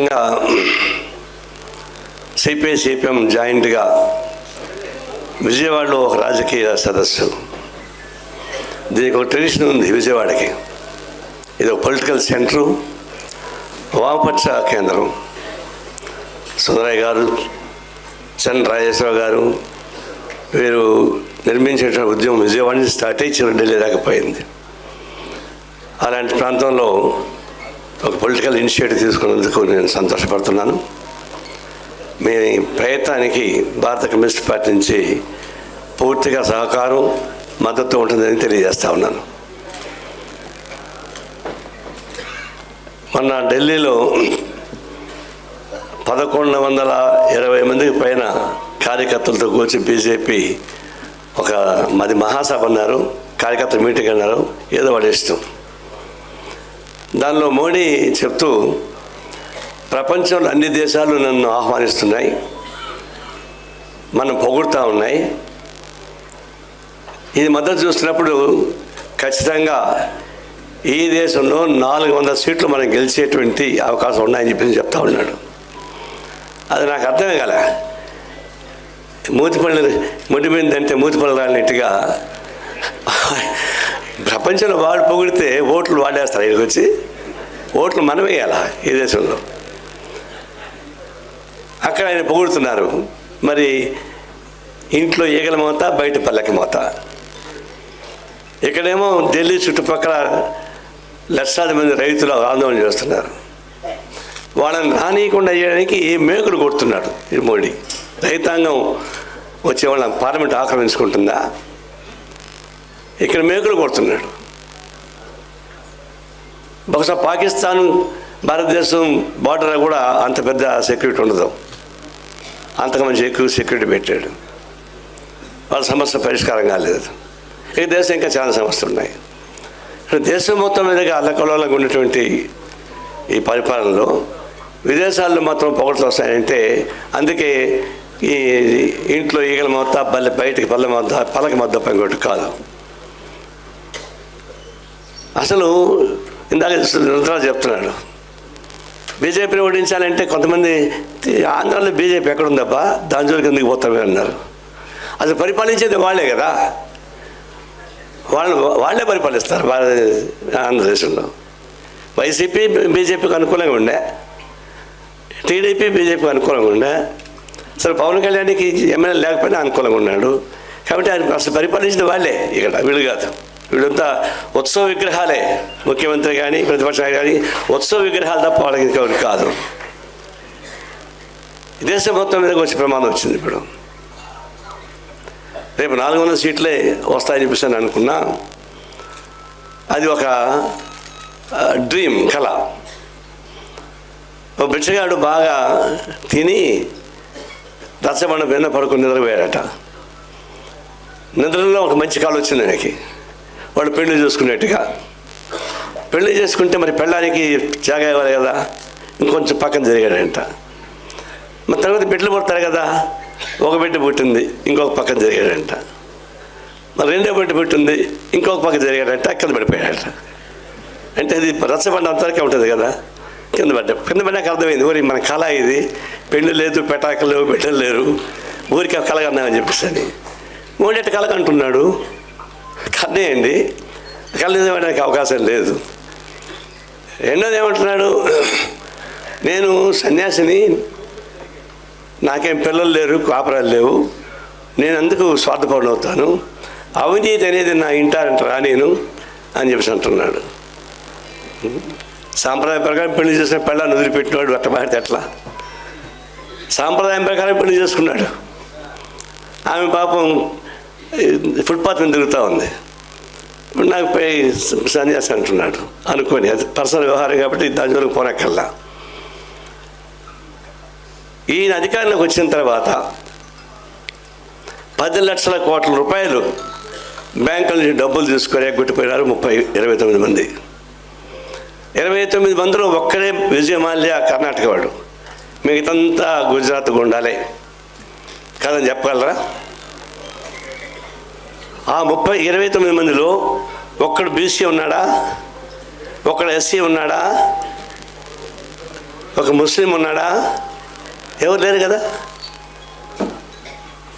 విధంగా CPI CPM జాయింట్గా విజయవాడలో ఒక రాజకీయ సదస్సు. దీనికి ఒక ట్రెడిషన్ ఉంది విజయవాడకి. ఇది ఒక పొలిటికల్ సెంటరు వామపక్ష కేంద్రం. సుందరయ్య గారు చన్ రాజేశ్వరరావు గారు వీరు నిర్మించిన ఉద్యమం విజయవాడ నుంచి స్టార్ట్ అయ్యి చివరి ఢిల్లీ రాకపోయింది అలాంటి ప్రాంతంలో ఒక పొలిటికల్ ఇనిషియేటివ్ తీసుకున్నందుకు నేను సంతోషపడుతున్నాను. మీ ప్రయత్నానికి భారత కమ్యూనిస్ట్ పార్టీ నుంచి పూర్తిగా సహకారం మద్దతు ఉంటుందని తెలియజేస్తా ఉన్నాను. మొన్న ఢిల్లీలో పదకొండు వందల ఇరవై మందికి పైన కార్యకర్తలతో కూర్చి బీజేపీ ఒక మాది మహాసభ అన్నారు. కార్యకర్త మీటింగ్ అన్నారు. ఏదో వాడి ఇష్టం. దానిలో మోడీ చెప్తూ ప్రపంచంలో అన్ని దేశాలు నన్ను ఆహ్వానిస్తున్నాయి. మనం పొగుడుతూ ఉన్నాయి. ఇది మద్దతు చూస్తున్నప్పుడు ఖచ్చితంగా ఈ దేశంలో నాలుగు వందల సీట్లు మనం గెలిచేటువంటి అవకాశం ఉన్నాయని చెప్పి చెప్తా ఉన్నాడు. అది నాకు అర్థమే కల. మూతిపళ్ళు ముడిపోయిందంటే మూతిపళ్ళు రాలినట్టుగా ప్రపంచంలో వాడు పొగిడితే ఓట్లు వాడేస్తారు ఇక్కడికి వచ్చి. ఓట్లు మనం వేయాలా ఈ దేశంలో? అక్కడ ఆయన పొగుడుతున్నారు. మరి ఇంట్లో ఈగల మోత బయట పల్లకి మోత. ఇక్కడేమో ఢిల్లీ చుట్టుపక్కల లక్షలాది మంది రైతులు ఆందోళన చేస్తున్నారు. వాళ్ళని రానియకుండా చేయడానికి మేకులు కొడుతున్నాడు ఈ మోడీ. రైతాంగం వచ్చే వాళ్ళని పార్లమెంట్ ఆక్రమించుకుంటుందా? ఇక్కడ మేకులు కొడుతున్నాడు. బహుశా పాకిస్తాన్ భారతదేశం బార్డర్ కూడా అంత పెద్ద సెక్యూరిటీ ఉండదు. అంతకు మంచి ఎక్కువ సెక్యూరిటీ పెట్టాడు. వాళ్ళ సమస్య పరిష్కారం కాలేదు. ఈ దేశం ఇంకా చాలా సమస్యలు ఉన్నాయి. ఇప్పుడు దేశం మొత్తం మీదుగా అల్లకల్లోలంగా ఉన్నటువంటి ఈ పరిపాలనలో విదేశాల్లో మాత్రం పొగట్లు వస్తాయంటే అందుకే ఈ ఇంట్లో ఈగల మొత్తం బల్ల బయటికి పల్లె మొద్ద పలక మొద్ద ఇంకోటి కాదు. అసలు ఇందాక నిరంతరాలు చెప్తున్నాడు. బీజేపీని ఓడించాలంటే కొంతమంది ఆంధ్రాలో బీజేపీ ఎక్కడుందబ్బా? దాని జోలికి ఎందుకు పోతామే అన్నారు. అసలు పరిపాలించేది వాళ్ళే కదా. వాళ్ళు వాళ్ళే పరిపాలిస్తారు ఆంధ్రదేశంలో. వైసీపీ బీజేపీకి అనుకూలంగా ఉండే. టీడీపీ బీజేపీకి అనుకూలంగా ఉండే. అసలు పవన్ కళ్యాణ్కి ఎమ్మెల్యే లేకపోయినా అనుకూలంగా ఉన్నాడు. కాబట్టి ఆయన అసలు పరిపాలించిన వాళ్ళే ఇక్కడ వీళ్ళు కాదు. వీళ్ళంతా ఉత్సవ విగ్రహాలే. ముఖ్యమంత్రి కానీ ప్రతిపక్ష కానీ ఉత్సవ విగ్రహాలు తప్ప వాళ్ళకి కాదు. దేశం మొత్తం మీద కొంచెం ప్రమాదం వచ్చింది ఇప్పుడు. రేపు నాలుగు వందల సీట్లే వస్తాయని చెప్పేసి అని అనుకున్నా. అది ఒక డ్రీమ్ కళ. ఒక బిచ్చగాడు బాగా తిని రచ్చబండ వెన్న పడుకుని నిద్రపోయాడట. నిద్రలో ఒక మంచి కాలు వచ్చింది ఆయనకి. వాళ్ళు పెళ్ళి చేసుకునేట్టుగా. పెళ్ళి చేసుకుంటే మరి పెళ్ళానికి జాగా ఇవ్వాలి కదా. ఇంకొంచెం పక్కన జరిగాడంట. మరి తర్వాత బిడ్డలు పుడతారు కదా. ఒక బిడ్డ పుట్టింది ఇంకొక పక్కన జరిగాడంట. మరి రెండో బిడ్డ పుట్టింది ఇంకొక పక్క జరిగాడంట కింద పడిపోయాడట. అంటే అది రచ్చబండ అంతవరకే ఉంటుంది కదా. కింద పడ్డ కింద పడ్డాక అర్థమైంది ఊరి మన కళ ఇది. పెళ్ళి లేదు పెటాకలు బిడ్డలు లేరు. ఊరికి ఆ కలగన్నామని చెప్పేసి అని. మూడేట కలగంటున్నాడు కన్నేయండి కళ్ళు అవకాశం లేదు. రెండోది ఏమంటున్నాడు నేను సన్యాసిని నాకేం పిల్లలు లేరు కాపురాలు లేవు నేను అందుకు స్వార్థపరుడు అవుతాను అవినీతి అనేది నా ఇంటారంట రా నేను అని చెప్పేసి అంటున్నాడు. సాంప్రదాయం ప్రకారం పెళ్ళి చేసిన పెళ్ళాన్ని వదిలిపెట్టినాడు అట్ట మాడితే ఎట్లా? సాంప్రదాయం ప్రకారం పెళ్ళి చేసుకున్నాడు. ఆమె పాపం ఫుట్పాత్ మీద తిరుగుతూ ఉంది. ఇప్పుడు నాకు పోయి సన్యాసి అంటున్నాడు. అనుకోని అది పర్సనల్ వ్యవహారం కాబట్టి దాని వరకు పోనక్కల్లా ఈయన అధికారంలోకి వచ్చిన తర్వాత పది లక్షల కోట్ల రూపాయలు బ్యాంకుల నుంచి డబ్బులు తీసుకొని ఎగ్గొట్టిపోయినారు ముప్పై ఇరవై తొమ్మిది మంది. ఇరవై తొమ్మిది మందిలో ఒక్కడే విజయమాల్య కర్ణాటక వాడు. మిగతంతా గుజరాత్ గుండాలే. కాదని చెప్పగలరా? ఆ ముప్పై ఇరవై తొమ్మిది మందిలో ఒక్కడు బీసీ ఉన్నాడా? ఒకడు ఎస్సీ ఉన్నాడా? ఒక ముస్లిం ఉన్నాడా? ఎవరు లేరు కదా?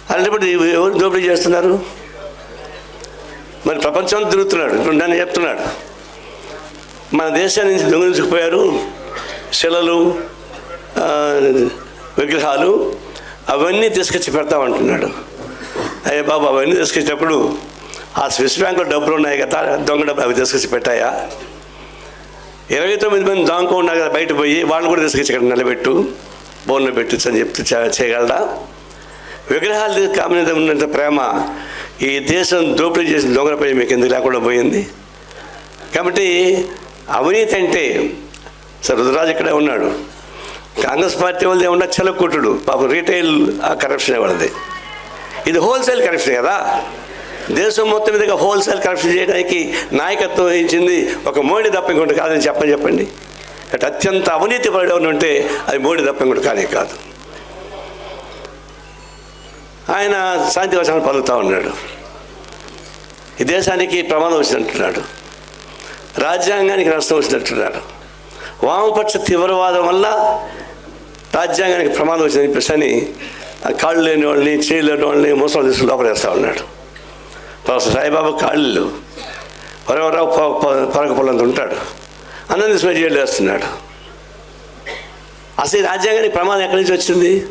అలాంటప్పుడు ఎవరు దోపిడీ చేస్తున్నారు? మరి ప్రపంచం తిరుగుతున్నాడు. ఇప్పుడు నన్ను చెప్తున్నాడు. మన దేశం నుంచి దొంగిలించుకుపోయారు శిలలు విగ్రహాలు అవన్నీ తీసుకొచ్చి పెడతామంటున్నాడు. అయ్యే బాబు అవన్నీ తీసుకొచ్చినప్పుడు? ఆ స్విస్ బ్యాంకులో డబ్బులు ఉన్నాయి కదా దొంగ డబ్బులు అవి తీసుకొచ్చి పెట్టాయా? ఇరవై తొమ్మిది మంది దాంకో ఉన్నారు కదా బయట పోయి వాళ్ళని కూడా తీసుకొచ్చి ఇక్కడ నిలబెట్టు బోన్లో పెట్టచ్చు అని చెప్తే చేయగలరా విగ్రహాలు కామీ ఉన్నంత ప్రేమ ఈ దేశం దోపిడీ చేసిన దొంగలపై మీకు ఎందుకు లేకుండా పోయింది? కాబట్టి అవినీతి అంటే సార్ రుద్రరాజు ఇక్కడే ఉన్నాడు. కాంగ్రెస్ పార్టీ వాళ్ళది ఏమన్నా చెలకుట్టుడు పాపం రీటైల్ కరప్షన్ వాళ్ళది. ఇది హోల్సేల్ కరప్షన్ కదా. దేశం మొత్తం మీదుగా హోల్సేల్ కరప్షన్ చేయడానికి నాయకత్వం వహించింది ఒక మోడీ తప్ప ఇంకోటి కాదని చెప్పని చెప్పండి. అటు అత్యంత అవినీతి పడేవాడు ఉంటే అది మోడీ తప్ప ఇంకోటి కానీ కాదు. ఆయన శాంతి వచనాలు పలుకుతూ ఉన్నాడు. ఈ దేశానికి ప్రమాదం వచ్చినట్టున్నాడు. రాజ్యాంగానికి నష్టం వచ్చినట్టున్నాడు. వామపక్ష తీవ్రవాదం వల్ల రాజ్యాంగానికి ప్రమాదం వచ్చిందని చెప్పేసి అని కాళ్ళు లేని వాళ్ళని చేయి లేని వాళ్ళని ముసలి తీసుకుని లోపలేస్తా ఉన్నాడు. ప్రొఫెసర్ సాయిబాబా కాళ్ళు వరవరావు పరక పొలంత ఉంటాడు. అన్నం తీసుకుని జైలు వేస్తున్నాడు. అసలు ఈ రాజ్యాంగానికి ప్రమాదం ఎక్కడి నుంచి వచ్చింది?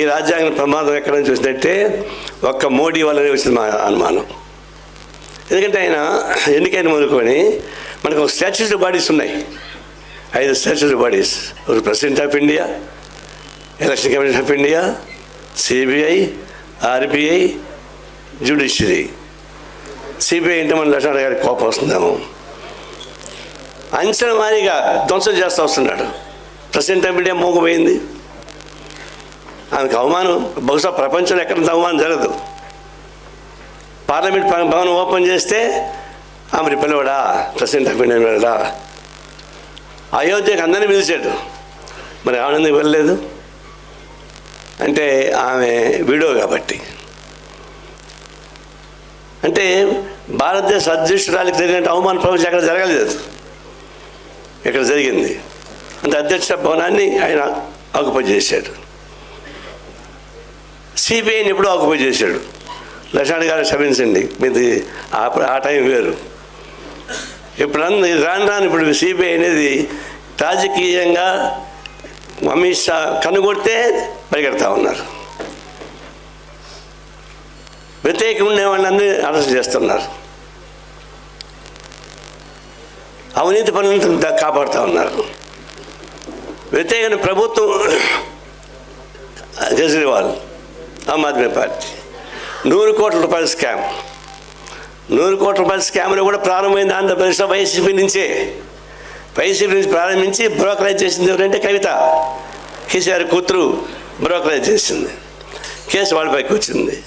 ఈ రాజ్యాంగ ప్రమాదం ఎక్కడి నుంచి వచ్చిందంటే ఒక్క మోడీ వల్లనే వచ్చింది మా అనుమానం. ఎందుకంటే ఆయన ఎన్నికైన మొదలుకొని మనకు ఒక స్టాచ్యూటరీ బాడీస్ ఉన్నాయి. ఐదు స్టాచ్యూటరీ బాడీస్. ఒక president of India election commission of India CBI RBI judiciary. CBI అంటే మన లక్ష్మణ గారికి కోపం వస్తుందేమో. అంచనా మారిగా ధ్వంసం చేస్తూ వస్తున్నాడు. ప్రెసిడెంట్ ఆఫ్ ఇండియా మోగపోయింది. ఆమెకు అవమానం బహుశా ప్రపంచంలో ఎక్కడ అవమానం జరగదు. పార్లమెంట్ భవనం ఓపెన్ చేస్తే ఆమె పిలవడా ప్రెసిడెంట్ ఆఫ్ ఇండియా వెళ్ళడా అయోధ్యకు అందరినీ పిలిచాడు. మరి ఆనందం వెళ్ళలేదు అంటే ఆమె విడో కాబట్టి. అంటే భారతదేశ అధ్యక్షురాలికి జరిగినట్టు అవమాన ప్రపంచం ఎక్కడ జరగలేదు ఇక్కడ జరిగింది. అంటే అధ్యక్ష భవనాన్ని ఆయన ఆక్యుపై చేశాడు. సిబిఐని ఎప్పుడూ ఆక్యుపై చేశాడు. లక్ష్మణ్ గారు క్షమించండి మీది ఆ ఆ టైం వేరు. ఇప్పుడు రాను రాను ఇప్పుడు సిబిఐ అనేది రాజకీయంగా అమిత్ షా కనుగొడితే పరిగెడతా ఉన్నారు. వ్యతిరేకం ఉండే వాళ్ళందరినీ అరెస్ట్ చేస్తున్నారు. అవినీతి పనులను కాపాడుతూ ఉన్నారు. వ్యతిరేకమైన ప్రభుత్వం కేజ్రీవాల్ ఆమ్ ఆద్మీ పార్టీ నూరు కోట్ల రూపాయల స్కామ్. నూరు కోట్ల రూపాయల స్కామ్లో కూడా ప్రారంభమైంది ఆంధ్రప్రదేశ్లో వైసీపీ నుంచే. వైసీపీ నుంచి ప్రారంభించి బ్రోకరేజ్ చేసింది ఎవరంటే కవిత. కేసీఆర్ కూతురు బ్రోకరేజ్ చేసింది. కేసు వాళ్ళపైకి వచ్చింది.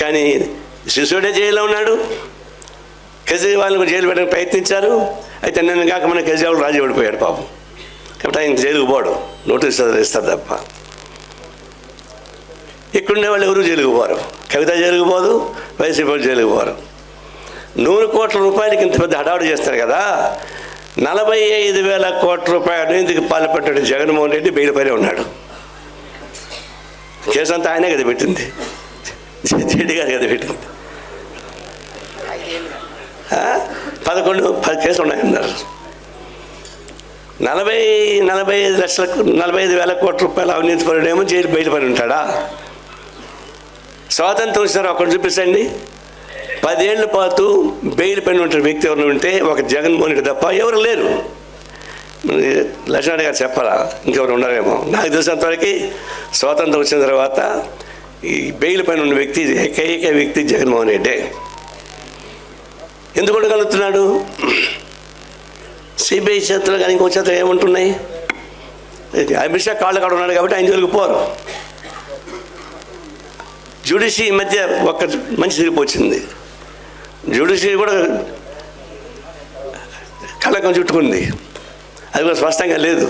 కానీ శిశువుడే జైల్లో ఉన్నాడు. కేజ్రీవాల్ని జైలు పెట్టడానికి ప్రయత్నించారు. అయితే నేను కాక మన కేజ్రీవాల్ రాజీ పడిపోయాడు పాపం. కాబట్టి ఆయన జైలుకు పోడు నోటీస్ ఇస్తారు తప్ప. ఇక్కడుండే వాళ్ళు ఎవరు జైలుకు పోరు. కవిత జైలుకు పోదు వైసీపీ జైలుకు పోరు. నూరు కోట్ల రూపాయలకి ఇంత పెద్ద హడావుడి చేస్తారు కదా. నలభై ఐదు వేల కోట్ల రూపాయలు అవినీతికి పాల్పడ్డాడు జగన్మోహన్ రెడ్డి? బెయిల్ ఉన్నాడు. కేసు అంతా ఆయనే కదా పెట్టింది. జడ్డి గారు కదా పెట్టింది పదకొండు పది కేసులు ఉన్నాయన్నారు నలభై నలభై ఐదు లక్షలకు నలభై ఐదు వేల కోట్ల రూపాయలు అవినీతి పరుడేమో జైలు బయటపడి ఉంటాడా స్వాతంత్రం ఇస్తారు అక్కడ చూపించండి పదేళ్ళ పాటు బెయిల్ పైన ఉంటారు వ్యక్తి ఎవరు ఉంటే ఒక జగన్మోహన్ రెడ్డి తప్ప ఎవరు లేరు లక్ష్మణ్ గారు చెప్పాలా? ఇంకెవరు ఉన్నారేమో. నాకు తెలిసినంతవరకు స్వాతంత్రం వచ్చిన తర్వాత ఈ బెయిల్ పైన ఉన్న వ్యక్తి ఏకైక వ్యక్తి జగన్మోహన్ రెడ్డి. ఎందుకు ఉండగలుగుతున్నాడు? సిబిఐ చేతులు కానీ ఇంకో చేతులు ఏముంటున్నాయి? అమిత్ షా కాళ్ళు కాడ ఉన్నాడు కాబట్టి ఆయన జోలికి పోరు. జ్యుడిషి ఈ మధ్య ఒక్క మంచి తీర్పు వచ్చింది. జ్యుడిషి కూడా కళ్ళకం చుట్టుకుంది. అది కూడా స్పష్టంగా లేదు.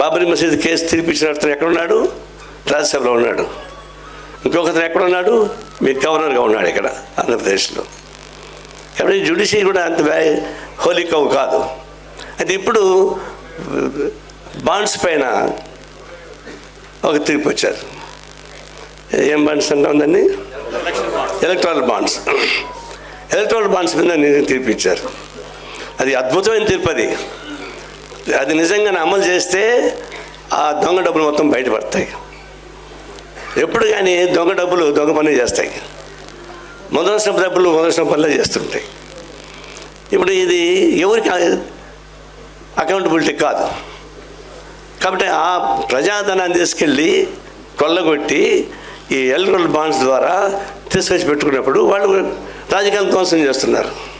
బాబరీ మసీద్ కేసు తీర్పిచ్చిన అతను ఎక్కడున్నాడు? రాజ్యసభలో ఉన్నాడు. ఇంకొకతను ఎక్కడున్నాడు? మీ గవర్నర్గా ఉన్నాడు ఇక్కడ ఆంధ్రప్రదేశ్లో. కాబట్టి జ్యుడిషియరీ కూడా అంత హోలీ కవ్ కాదు. అయితే ఇప్పుడు బాండ్స్ పైన ఒక తీర్పు వచ్చారు. ఏం బాండ్స్ అంటాం దాన్ని ఎలక్ట్రానిక్ బాండ్స్. ఎలక్ట్రానిక్ బాండ్స్ మీద నేను తీర్పు ఇచ్చారు. అది అద్భుతమైన తీర్పు అది. అది నిజంగా అమలు చేస్తే ఆ దొంగ డబ్బులు మొత్తం బయటపడతాయి. ఎప్పుడు కానీ దొంగ డబ్బులు దొంగ పనులు చేస్తాయి. మొదలసిన డబ్బులు మొదలసిన పనులు చేస్తుంటాయి. ఇప్పుడు ఇది ఎవరికి అకౌంటబిలిటీ కాదు. కాబట్టి ఆ ప్రజాధనాన్ని తీసుకెళ్ళి కొల్లగొట్టి ఈ ఎలక్ట్రల్ బాండ్స్ ద్వారా తీసుకొచ్చి పెట్టుకున్నప్పుడు వాళ్ళు రాజకీయాలు ధ్వంసం చేస్తున్నారు.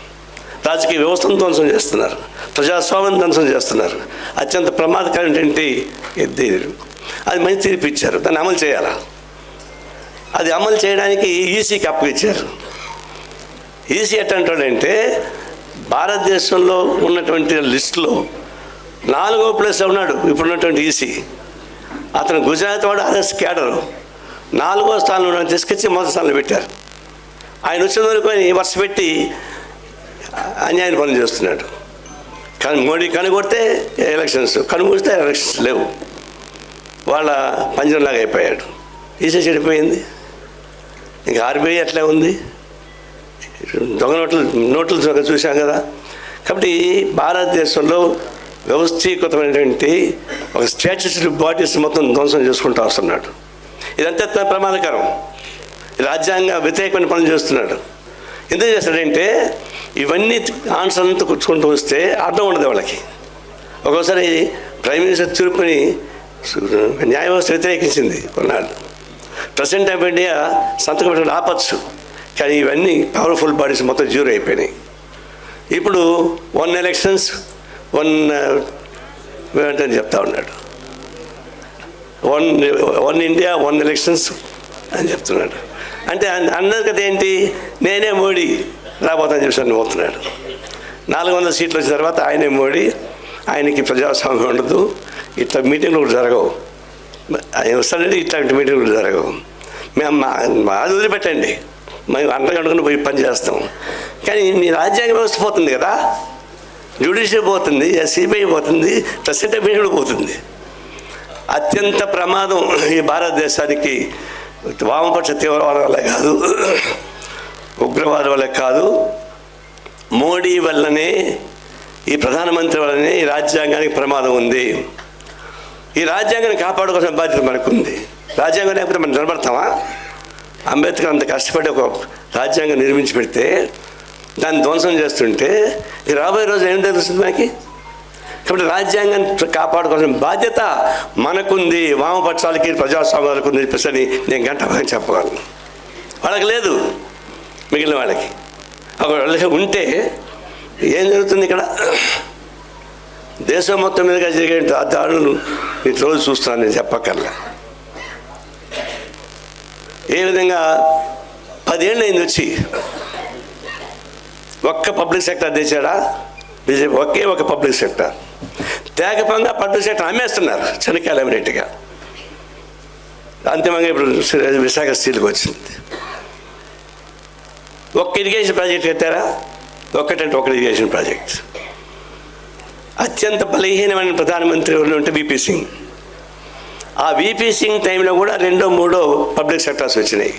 రాజకీయ వ్యవస్థను ధ్వంసం చేస్తున్నారు. ప్రజాస్వామ్యం ధ్వంసం చేస్తున్నారు. అత్యంత ప్రమాదకరమైనటువంటి ఇది. అది మంచి తీర్పు ఇచ్చారు. దాన్ని అమలు చేయాలా? అది అమలు చేయడానికి ఈసీకి అప్పగిచ్చారు ఈసీ ఎట్టంటాడంటే భారతదేశంలో ఉన్నటువంటి లిస్టులో నాలుగో ప్లేస్ ఉన్నాడు ఇప్పుడు ఉన్నటువంటి ఈసీ. అతను గుజరాత్ వాడు ఆర్ఎస్ క్యాడరు. నాలుగో స్థానంలో తీసుకొచ్చి మొదటి స్థానంలో పెట్టారు. ఆయన వచ్చిన వరకు ఆయన పెట్టి అన్యాయం పనులు చేస్తున్నాడు. కానీ మోడీ కనుగొడితే ఎలక్షన్స్ కనుగొడితే ఎలక్షన్స్ లేవు. వాళ్ళ పంజంలాగా అయిపోయాడు. ఈసీ చెడిపోయింది. ఇంకా ఆర్బీఐ అట్లే ఉంది? దొంగ నోట్లు నోట్లు చూసాం కదా. కాబట్టి భారతదేశంలో వ్యవస్థీకృతమైనటువంటి ఒక స్టాచ్యుటరీ బాడీస్ మొత్తం ధ్వంసం చేసుకుంటూ వస్తున్నాడు. ఇదంతా ప్రమాదకరం? రాజ్యాంగ వ్యతిరేకమైన పనులు చేస్తున్నాడు. ఎందుకు చేస్తాడంటే ఇవన్నీ ఆన్సర్ అంతా కూర్చుకుంటూ వస్తే అర్థం ఉండదు వాళ్ళకి. ఒక్కోసారి ప్రైమ్ మినిస్టర్ తీర్పుని న్యాయ వ్యవస్థ వ్యతిరేకించింది కొన్నాళ్ళు. ప్రెసిడెంట్ ఆఫ్ ఇండియా సంతకం పెట్టడం ఆపచ్చు. కానీ ఇవన్నీ పవర్ఫుల్ బాడీస్ మొత్తం జీరో అయిపోయినాయి. ఇప్పుడు వన్ ఎలక్షన్స్ వన్ అని చెప్తా ఉన్నాడు. One one India one elections అని చెప్తున్నాడు. అంటే అన్నది కదా ఏంటి? నేనే మోడీ. రాబోతాను చెప్పి పోతున్నాడు నాలుగు వందల సీట్లు వచ్చిన తర్వాత ఆయనే మోడీ ఆయనకి ప్రజాస్వామ్యం ఉండదు ఇట్లా మీటింగ్లు కూడా జరగవు. ఆయన వస్తాడంటే ఇట్లాంటి మీటింగ్లు జరగవు. మేము మా మాది వదిలిపెట్టండి. మేము అంటగంటుకుని పోయి పని చేస్తాం. కానీ మీ రాజ్యాంగ వ్యవస్థ పోతుంది కదా. జ్యుడిషియల్ పోతుంది సిబిఐ పోతుంది ప్రెసిడెంట్ ఆఫ్ పోతుంది. అత్యంత ప్రమాదం ఈ భారతదేశానికి వామపక్ష తీవ్రవాదాలే కాదు. ఉగ్రవాదం వల్ల కాదు మోడీ వల్లనే ఈ ప్రధానమంత్రి వల్లనే ఈ రాజ్యాంగానికి ప్రమాదం ఉంది. ఈ రాజ్యాంగాన్ని కాపాడుకోవాల్సిన బాధ్యత మనకుంది. రాజ్యాంగం లేకపోతే మనం నిలబడతామా? అంబేద్కర్ అంత కష్టపడి ఒక రాజ్యాంగం నిర్మించి పెడితే దాన్ని ధ్వంసం చేస్తుంటే ఈ రాబోయే రోజు ఏం తెలుస్తుంది మనకి? కాబట్టి రాజ్యాంగాన్ని కాపాడుకోవాల్సిన బాధ్యత మనకుంది. వామపక్షాలకి ప్రజాస్వామ్యాలకు ఉంది చెప్పేసి నేను గంట చెప్పగలను. వాళ్ళకి లేదు. మిగిలిన వాళ్ళకి. ఒక ఉంటే ఏం జరుగుతుంది ఇక్కడ? దేశం మొత్తం మీదుగా జరిగే ఆ దాడులను నేను రోజు చూస్తాను నేను చెప్పక్కర్లా. ఏ విధంగా పదేళ్ళు అయింది వచ్చి ఒక్క పబ్లిక్ సెక్టర్ తెచ్చాడా బీజేపీ ఒకే ఒక పబ్లిక్ సెక్టర్. తేగపంగా పబ్లిక్ సెక్టర్ అమ్మేస్తున్నారు చెనక్కాయలు అమ్మినట్టుగా. అంతిమంగా ఇప్పుడు విశాఖ స్టీల్కి వచ్చింది. ఒక్క ఇరిగేషన్ ప్రాజెక్ట్ కట్టారా? ఒక్కటంటే ఒక ఇరిగేషన్ ప్రాజెక్ట్ అత్యంత బలహీనమైన ప్రధానమంత్రి ఎవరు ఉంటే విపి సింగ్ ఆ విపి సింగ్ టైంలో కూడా రెండో మూడో పబ్లిక్ సెక్టర్స్ వచ్చినాయి.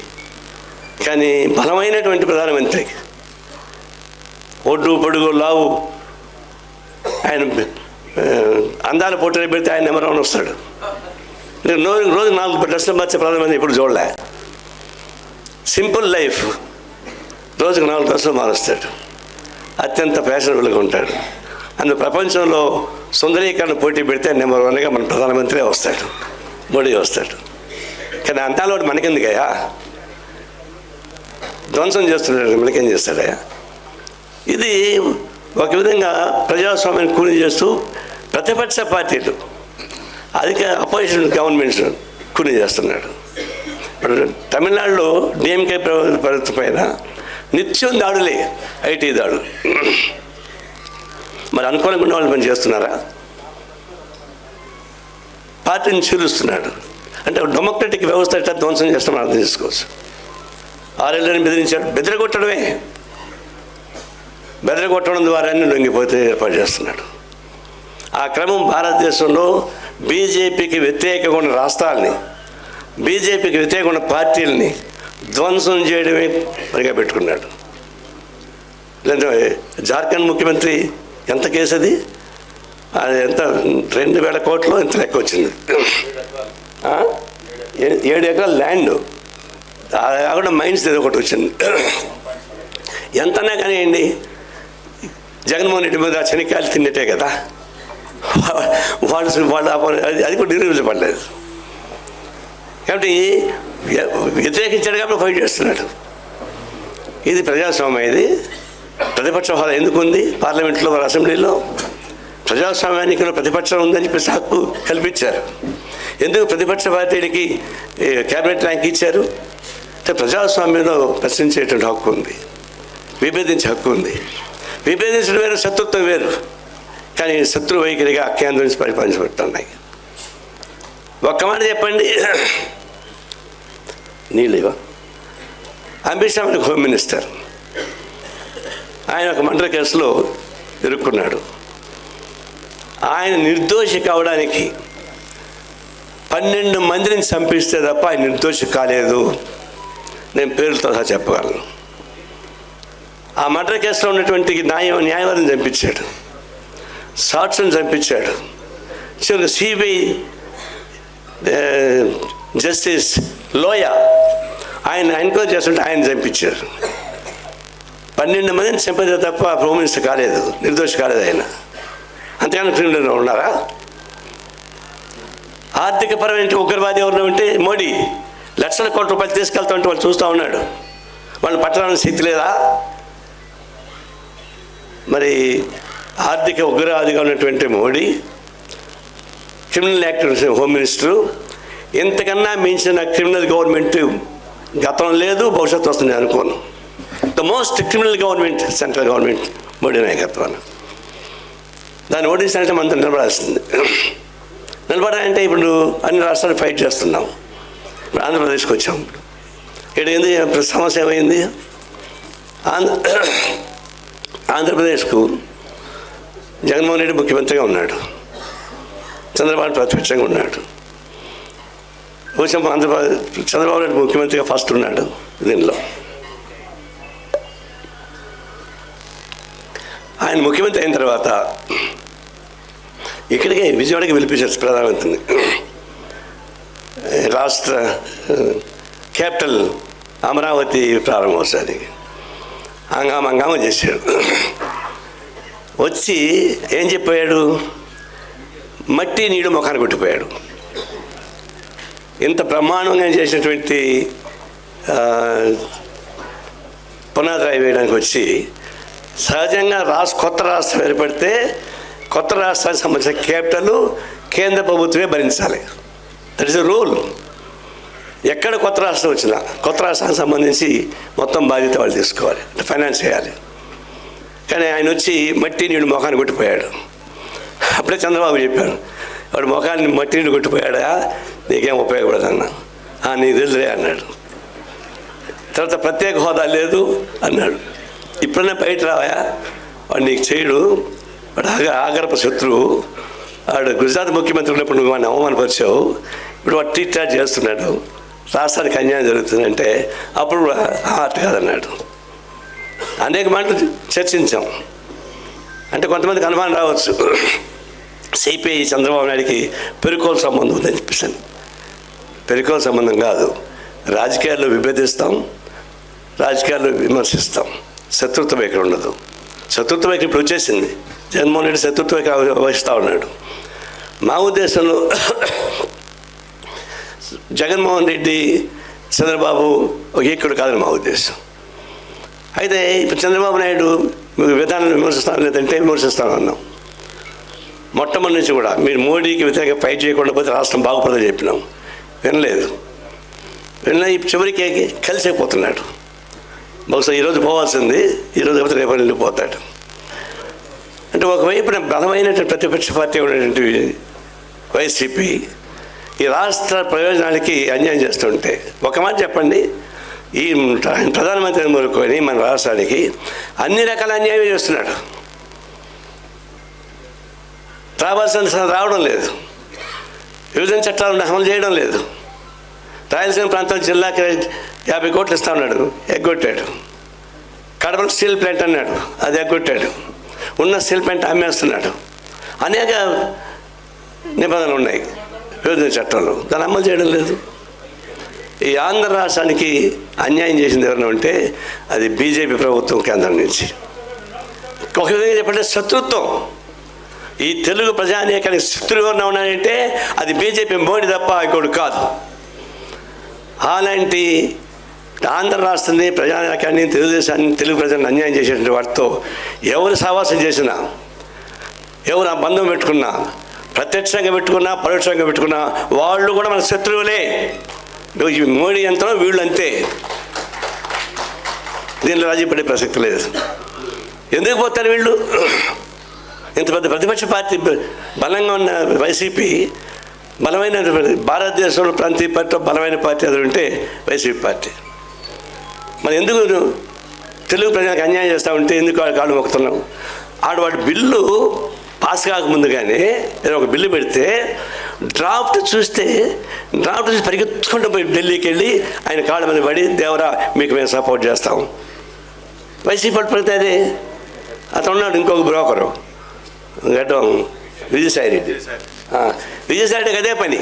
కానీ బలమైనటువంటి ప్రధానమంత్రి. ఒడ్డు పొడుగు లావు. ఆయన అందాల పొట్టలు పెడితే ఆయన నెంబర్ వన్ వస్తాడు. నేను రోజు రోజు నాలుగు డ్రెస్సులు మార్చే ప్రధానమంత్రి ఇప్పుడు చూడలే. Simple life. రోజుకు నాలుగు డ్రెస్సులు మారుస్తాడు. అత్యంత ఫ్యాషనబుల్గా ఉంటాడు. అందు ప్రపంచంలో సుందరీకరణ పోటీ పెడితే నెంబర్ వన్గా మన ప్రధానమంత్రి వస్తాడు. మోడీ వస్తాడు. కానీ అంతాలో అలవాటు మనకెందుకయ్యా? ధ్వంసం చేస్తున్నాడు మనకేం చేస్తాడయ్యా? ఇది ఒక విధంగా ప్రజాస్వామ్యాన్ని కూలి చేస్తూ ప్రతిపక్ష పార్టీలు అధిక అపోజిషన్ గవర్నమెంట్స్ కూలి చేస్తున్నాడు. ఇప్పుడు తమిళనాడులో డిఎంకే ప్రభుత్వం పైన నిత్యం దాడులే ఐటీ దాడులు. మరి అనుకూలంగా ఉన్న వాళ్ళు పని చేస్తున్నారా? పార్టీని చీలుస్తున్నాడు. అంటే డెమోక్రటిక్ వ్యవస్థ ఎట్లా ధ్వంసం చేస్తామని అర్థం చేసుకోవచ్చు. ఆరేళ్ళని బెదిరించాడు. బెదిరగొట్టడమే. బెదరగొట్టడం ద్వారానే లొంగిపోతే ఏర్పాటు చేస్తున్నాడు. ఆ క్రమం భారతదేశంలో బీజేపీకి వ్యతిరేకంగా ఉన్న రాష్ట్రాలని బీజేపీకి వ్యతిరేకంగా ఉన్న పార్టీలని ధ్వంసం చేయడమే పనిగా పెట్టుకున్నాడు. లేదంటే జార్ఖండ్ ముఖ్యమంత్రి ఎంత కేసు అది అది ఎంత? రెండు వేల కోట్లు ఎంత లెక్క వచ్చింది? ఏ- ఏడు ఎకరాల ల్యాండ్. అది కాకుండా మైన్స్ ఏదో ఒకటి వచ్చింది. ఎంతనా కానివ్వండి జగన్మోహన్ రెడ్డి మీద శనికాయలు తిన్నట్టే కదా. వాళ్ళు వాళ్ళు అది అది కూడా నిరూపించబడలేదు కాబట్టి వ్యతిరేకించాడు కాబట్టి ఫైట్ చేస్తున్నాడు. ఇది ప్రజాస్వామ్యం ఇది. ప్రతిపక్ష హోదా ఎందుకు ఉంది పార్లమెంట్లో మరి అసెంబ్లీలో ప్రజాస్వామ్యానికి ప్రతిపక్షం ఉందని చెప్పేసి హక్కు కల్పించారు. ఎందుకు ప్రతిపక్ష పార్టీలకి క్యాబినెట్ ర్యాంక్ ఇచ్చారు? అంటే ప్రజాస్వామ్యంలో ప్రశ్నించేటువంటి హక్కు ఉంది. విభేదించే హక్కు ఉంది. విభేదించడం వేరు శత్రుత్వం వేరు. కానీ శత్రు వైఖరిగా కేంద్రం నుంచి పరిపాలించబడుతున్నాయి. ఒక్క మాట చెప్పండి. నీళ్ళేవా? Amit Shah home minister. ఆయన ఒక మండల కేసులో ఇరుక్కున్నాడు. ఆయన నిర్దోషి కావడానికి పన్నెండు మందిని చంపిస్తే తప్ప ఆయన నిర్దోషి కాలేదు. నేను పేరుతో సహా చెప్పగలను. ఆ మర్డర్ కేసులో ఉన్నటువంటి న్యాయం న్యాయవాదిని చంపించాడు. సాక్షుని చంపించాడు. చివరికి సిబిఐ జస్టిస్ లోయ ఆయన ఎంక్వైరీ చేస్తుంటే ఆయన చంపించారు. పన్నెండు మందిని చంపితే తప్ప హోమ్ మినిస్టర్ కాలేదు. నిర్దోషి కాలేదు ఆయన. అంతేగాని క్రిమినల్ ఉన్నారా? ఆర్థిక పరమైన ఉగ్రవాది ఎవరు ఉంటే మోడీ. లక్షల కోట్ల రూపాయలు తీసుకెళ్తా ఉంటే వాళ్ళు చూస్తూ ఉన్నాడు. వాళ్ళని పట్టడానికి శక్తి లేదా మరి ఆర్థిక ఉగ్రవాదిగా ఉన్నటువంటి Modi criminal act home minister ఇంతకన్నా మించిన క్రిమినల్ గవర్నమెంట్ గతం లేదు భవిష్యత్తు వస్తుంది అనుకోను. The most criminal government central government Modi నాయకత్వాన్ని దాన్ని ఓడించాలంటే మనతో నిలబడాల్సింది. నిలబడాలంటే ఇప్పుడు అన్ని రాష్ట్రాలు ఫైట్ చేస్తున్నాం. ఇప్పుడు ఆంధ్రప్రదేశ్కి వచ్చాం. ఇక్కడ ఏంది? సమస్య ఏమైంది? ఆంధ్ర ఆంధ్రప్రదేశ్కు జగన్మోహన్ రెడ్డి ముఖ్యమంత్రిగా ఉన్నాడు. చంద్రబాబు ప్రతిపక్షంగా ఉన్నాడు. కొంచెం ఆంధ్రప్రదేశ్ చంద్రబాబు నాయుడు ముఖ్యమంత్రిగా ఫస్ట్ ఉన్నాడు దీనిలో. ఆయన ముఖ్యమంత్రి అయిన తర్వాత ఇక్కడికి విజయవాడకి పిలిపించారు ప్రధానమంత్రిని. రాష్ట్ర క్యాపిటల్ అమరావతి ప్రారంభోత్సవానికి హంగామ హంగామా చేశాడు వచ్చి ఏం చెప్పాడు? మట్టి నీడు ముఖాన్ని కొట్టిపోయాడు. ఇంత బ్రహ్మాండంగా చేసినటువంటి పునాదిరాయి వేయడానికి వచ్చి సహజంగా రాష్ట్ర కొత్త రాష్ట్రం ఏర్పడితే కొత్త రాష్ట్రానికి సంబంధించిన క్యాపిటల్ కేంద్ర ప్రభుత్వమే భరించాలి. దట్ ఇస్ రూల్ ఎక్కడ కొత్త రాష్ట్రం వచ్చినా కొత్త రాష్ట్రానికి సంబంధించి మొత్తం బాధ్యత వాళ్ళు తీసుకోవాలి. అంటే ఫైనాన్స్ చేయాలి. కానీ ఆయన వచ్చి మట్టి నీళ్ళు మొఖాన్ని కొట్టిపోయాడు. అప్పుడే చంద్రబాబు చెప్పాడు వాడు ముఖాన్ని మట్టి నీళ్ళు కొట్టిపోయాడా? నీకేం ఉపయోగపడదన్నా. "ఆ, నీకు తెలుసులే అన్నాడు. తర్వాత ప్రత్యేక హోదా లేదు అన్నాడు. ఇప్పుడన్నా బయట రావా వాడు నీకు చేయడు. వాడు ఆగ ఆగరప శత్రువు. వాడు గుజరాత్ ముఖ్యమంత్రి ఉన్నప్పుడు నువ్వు మన అవమానపరిచావు. ఇప్పుడు వాడు టీట్ చేస్తున్నాడు. రాష్ట్రానికి అన్యాయం జరుగుతుందంటే అప్పుడు హార్ట్ కాదన్నాడు. అనేక మాటలు చర్చించాం. అంటే కొంతమందికి అనుమానం రావచ్చు. సిపిఐ చంద్రబాబు నాయుడికి పెరుకోలు సంబంధం ఉందని చెప్పేసాను. పెరుకోలు సంబంధం కాదు. రాజకీయాల్లో విభేదిస్తాం రాజకీయాల్లో విమర్శిస్తాం. శత్రుత్వం ఇక్కడ ఉండదు. శత్రుత్వం ఇక్కడ ఇప్పుడు వచ్చేసింది. జగన్మోహన్ రెడ్డి శత్రుత్వం ఇక్కడ వహిస్తూ ఉన్నాడు. మా ఉద్దేశంలో జగన్మోహన్ రెడ్డి చంద్రబాబు ఒక ఏకుడు కాదని మా ఉద్దేశం. అయితే ఇప్పుడు చంద్రబాబు నాయుడు విధానాన్ని విమర్శిస్తాను లేదంటే విమర్శిస్తాను అన్నాం మొట్టమొదటి నుంచి కూడా మీరు మోడీకి వ్యతిరేకంగా ఫైట్ చేయకుండా పోతే రాష్ట్రం బాగుపడదని చెప్పినాం. వినలేదు. వినలే చివరికి చివరికి కలిసిపోతున్నాడు బహుశా ఈరోజు పోవాల్సింది ఈరోజు కాకపోతే రేపు వెళ్ళిపోతాడు అంటే ఒకవైపున బలమైనటువంటి ప్రతిపక్ష పార్టీ ఉన్నటువంటి వైసీపీ ఈ రాష్ట్ర ప్రయోజనాలకి అన్యాయం చేస్తుంటే ఒక మాట చెప్పండి. ఈ ప్రధానమంత్రిని కోరుకొని మన రాష్ట్రానికి అన్ని రకాల అన్యాయం చేస్తున్నాడు. రావాల్సిన రావడం లేదు. విభజన చట్టాలను అమలు చేయడం లేదు. రాయలసీమ ప్రాంతం జిల్లాకి యాభై కోట్లు ఇస్తా ఉన్నాడు ఎగ్గొట్టాడు. కడప స్టీల్ ప్లాంట్ అన్నాడు అది ఎగ్గొట్టాడు. ఉన్న స్టీల్ ప్లాంట్ అమ్మేస్తున్నాడు. అనేక నిబంధనలు ఉన్నాయి విభజన చట్టంలో దాన్ని అమలు చేయడం లేదు. ఈ ఆంధ్ర రాష్ట్రానికి అన్యాయం చేసింది ఎవరైనా ఉంటే అది బీజేపీ ప్రభుత్వం కేంద్రం నుంచి. ఒక విధంగా చెప్పంటే శత్రుత్వం. ఈ తెలుగు ప్రజానీకానికి శత్రువుగా ఉన్నాడంటే అది బీజేపీ మోడీ తప్ప ఇంకోటి కాదు. అలాంటి ఆంధ్ర రాష్ట్రాన్ని ప్రజానీకాన్ని తెలుగుదేశాన్ని తెలుగు ప్రజలను అన్యాయం చేసేటువంటి వాటితో ఎవరు సావాసం చేసినా ఎవరు ఆ బంధం పెట్టుకున్నా ప్రత్యక్షంగా పెట్టుకున్నా పరోక్షంగా పెట్టుకున్నా వాళ్ళు కూడా మన శత్రువులే. మోడీ యంత్రం వీళ్ళు అంతే. దీనిలో రాజీ పడే ప్రసక్తి లేదు. ఎందుకు పోతారు వీళ్ళు? ఇంత పెద్ద ప్రతిపక్ష పార్టీ బలంగా ఉన్న వైసీపీ బలమైన భారతదేశంలో ప్రాంతీయ పార్టీలో బలమైన పార్టీ అది ఉంటే వైసీపీ పార్టీ. మరి ఎందుకు తెలుగు ప్రజలకు అన్యాయం చేస్తా ఉంటే ఎందుకు వాళ్ళ కాళ్ళు మొక్కుతున్నావు? ఆడు వాడి బిల్లు పాస్ కాకముందుగానే ఏదో ఒక బిల్లు పెడితే డ్రాఫ్ట్ చూస్తే డ్రాఫ్ట్ చూసి పరిగెత్తుకుంటూ పోయి ఢిల్లీకి వెళ్ళి ఆయన కాళ్ళ మీద పడి దేవరా మీకు మేము సపోర్ట్ చేస్తాం. వైసీపీ పడిపోతే అదే. అతను ఉన్నాడు ఇంకొక బ్రోకరు. గడ్డం విజయసాయి రెడ్డి. విజయసాయి రెడ్డికి అదే పని.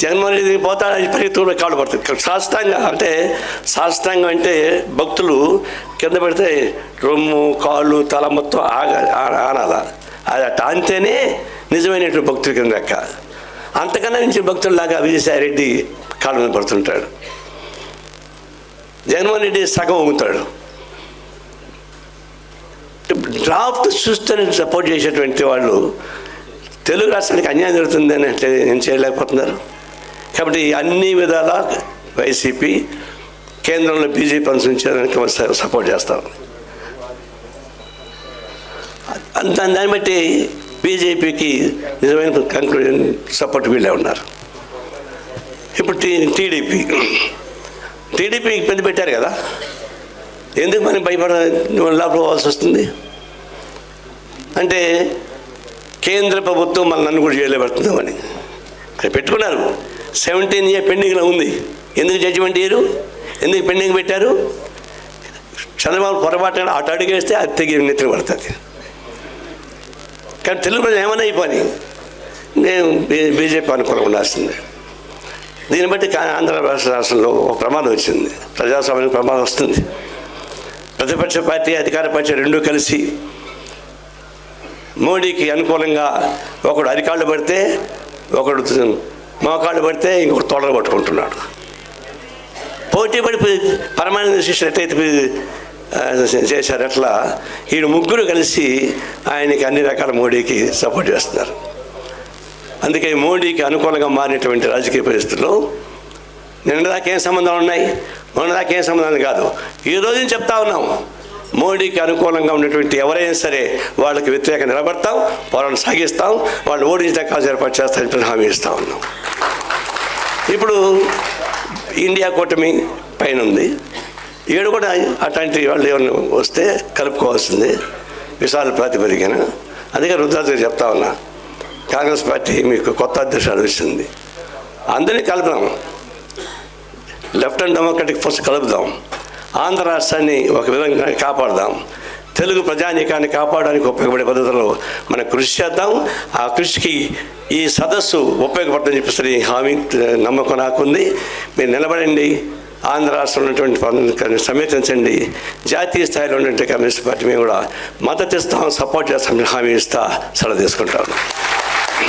జగన్మోహన్ రెడ్డి పోతాడు అది పరిగెత్తుకుని కాళ్ళు పడుతుంది సాష్టాంగ అంటే సాష్టాంగం అంటే భక్తులు కింద పెడితే రొమ్ము కాళ్ళు తల మొత్తం ఆగ ఆ- ఆనాల. అది అట్ట అంతేనే నిజమైనటువంటి భక్తుల కింద లెక్క. అంతకన్నా నుంచి భక్తుల్లాగా విజయసాయి రెడ్డి కాళ్ళ మీద పడుతుంటాడు. జగన్మోహన్ రెడ్డి సగం ఊగుతాడు డ్రాఫ్ట్ చూస్తేనే సపోర్ట్ చేసేటువంటి వాళ్ళు తెలుగు రాష్ట్రానికి అన్యాయం జరుగుతుంది అంటే ఏం చేయలేకపోతున్నారు. కాబట్టి అన్ని విధాల వైసీపీ కేంద్రంలో బీజేపీ అనుసరించడానికి సపోర్ట్ చేస్తారు దాని దాన్ని బట్టి బీజేపీకి నిజమైన కంక్లూజన్ సపోర్ట్ వీళ్ళే ఉన్నారు. ఇప్పుడు టీ టీడీపీ. టీడీపీకి పెద్ద పెట్టారు కదా? ఎందుకు మనం భయపడ పోవాల్సి వస్తుంది? అంటే కేంద్ర ప్రభుత్వం మన నన్ను కూడా జైల్లో పెడుతుందామని అది పెట్టుకున్నారు. సెవెంటీన్ ఇయర్ పెండింగ్లో ఉంది. ఎందుకు జడ్జిమెంట్ ఇయ్యరు? ఎందుకు పెండింగ్ పెట్టారు? చంద్రబాబు పొరపాటు అటు అడిగేస్తే అది తెగి నెత్తిన పడుతుంది. కానీ తెలుగు ప్రజలు ఏమన్నా అయిపోయి నేను బీజేపీ అనుకూలంగా ఉండాల్సిందే. దీన్ని బట్టి ఆంధ్ర రాష్ట్ర రాష్ట్రంలో ఒక ప్రమాదం వచ్చింది. ప్రజాస్వామ్యానికి ప్రమాదం వస్తుంది. ప్రతిపక్ష పార్టీ అధికార పార్టీ రెండూ కలిసి మోడీకి అనుకూలంగా ఒకడు అరికాళ్ళు పడితే ఒకడు మోకాళ్ళు పడితే ఇంకొకటి తోడలు పట్టుకుంటున్నాడు పోటీ పడి పరమానంద శిష్యులు ఎట్లయితే చేశారు. అట్లా ఈ ముగ్గురు కలిసి ఆయనకి అన్ని రకాల మోడీకి సపోర్ట్ చేస్తున్నారు. అందుకే మోడీకి అనుకూలంగా మారినటువంటి రాజకీయ పరిస్థితుల్లో నిన్నదాకా ఏం సంబంధాలు ఉన్నాయి? మన ఏం సంబంధం కాదు. ఈ రోజు చెప్తా ఉన్నాం. మోడీకి అనుకూలంగా ఉన్నటువంటి ఎవరైనా సరే వాళ్ళకి వ్యతిరేకంగా నిలబడతాం వాళ్ళని సాగిస్తాం వాళ్ళు ఓడించడానికి కాదు ఏర్పాటు చేస్తామని హామీ ఇస్తా ఉన్నాం. ఇప్పుడు ఇండియా కూటమి పైన ఉంది. ఏడు కూడా అట్లాంటి వాళ్ళు ఎవరిని వస్తే కలుపుకోవాల్సింది. విశాల ప్రాతిపదికన అందుకే రుద్రాజు గారు చెప్తా ఉన్నా కాంగ్రెస్ పార్టీ మీకు కొత్త అధ్యక్షుడు ఇస్తుంది. అందరినీ కలుపుదాం. లెఫ్ట్ అండ్ డెమోక్రటిక్ ఫోర్స్ కలుపుదాం. ఆంధ్ర రాష్ట్రాన్ని ఒక విధంగా కాపాడదాం. తెలుగు ప్రజానీకాన్ని కాపాడడానికి ఉపయోగపడే పద్ధతిలో మనం కృషి చేద్దాం. ఆ కృషికి ఈ సదస్సు ఉపయోగపడుతుందని చెప్పేసి హామీ నమ్మకం నాకుంది. మీరు నిలబడండి. ఆంధ్ర రాష్ట్రంలో ఉన్నటువంటి పనులను సమీకరించండి. జాతీయ స్థాయిలో ఉన్నటువంటి కమ్యూనిస్ట్ పార్టీ మేము కూడా మద్దతు ఇస్తాం సపోర్ట్ చేస్తామని హామీ ఇస్తా సెలవు తీసుకుంటాను